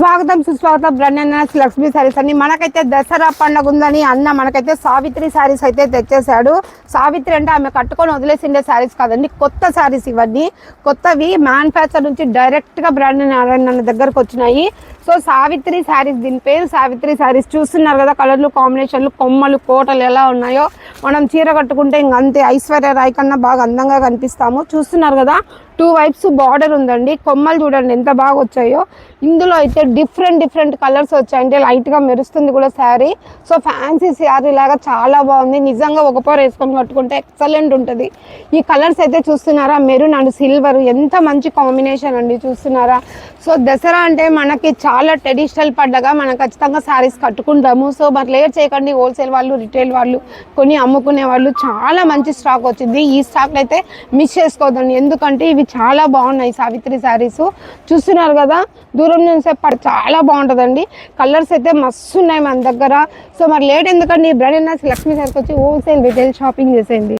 స్వాగతం సుస్వాగతం బ్రహ్మనాథ్ లక్ష్మీ సారీస్ అని. మనకైతే దసరా పండుగ ఉందని అన్న మనకైతే సావిత్రి సారీస్ అయితే తెచ్చేశాడు. సావిత్రి అంటే ఆమె కట్టుకొని వదిలేసిండే సారీస్ కాదండి కొత్త సారీస్ ఇవన్నీ. కొత్తవి మ్యానుఫ్యాక్చర్ నుంచి డైరెక్ట్గా బ్రాండ్ నారాయణ దగ్గరకు వచ్చినాయి. సో సావిత్రి సారీస్ దీని పేరు సావిత్రి సారీస్ చూస్తున్నారు కదా కలర్లు కాంబినేషన్లు కొమ్మలు కోటలు ఎలా ఉన్నాయో. మనం చీర కట్టుకుంటే ఇంక అంతే. ఐశ్వర్య రాయ్ కన్నా బాగా అందంగా కనిపిస్తాము. చూస్తున్నారు కదా టూ వైప్స్ బార్డర్ ఉందండి. కొమ్మలు చూడండి ఎంత బాగా వచ్చాయో. ఇందులో అయితే డిఫరెంట్ డిఫరెంట్ కలర్స్ వచ్చాయి అంటే లైట్గా మెరుస్తుంది కూడా శారీ. సో ఫ్యాన్సీ శారీ లాగా చాలా బాగుంది. నిజంగా ఒక పొర వేసుకొని కట్టుకుంటే ఎక్సలెంట్ ఉంటుంది. ఈ కలర్స్ అయితే చూస్తున్నారా? మెరూన్ అండ్ సిల్వర్ ఎంత మంచి కాంబినేషన్ అండి చూస్తున్నారా? సో దసరా అంటే మనకి చాలా ట్రెడిషనల్ పండగ. మనం ఖచ్చితంగా శారీస్ కట్టుకుంటాము. సో మరి లేట్ చేయకండి. హోల్సేల్ వాళ్ళు రిటైల్ వాళ్ళు కొన్ని అమ్ముకునే వాళ్ళు చాలా మంచి స్టాక్ వచ్చింది. ఈ స్టాక్ అయితే మిస్ చేసుకోవద్దండి. ఎందుకంటే ఇవి చాలా బాగున్నాయి సావిత్రి శారీస్ చూస్తున్నారు కదా దూరం నుంచి పడి చాలా బాగుంటుందండి. కలర్స్ అయితే మస్తు ఉన్నాయి మన దగ్గర. సో మరి లేట్ ఎందుకండి? బ్రాండ్ లక్ష్మీ సార్కి వచ్చి హోల్సేల్ రిటైల్ షాపింగ్ చేసేయండి.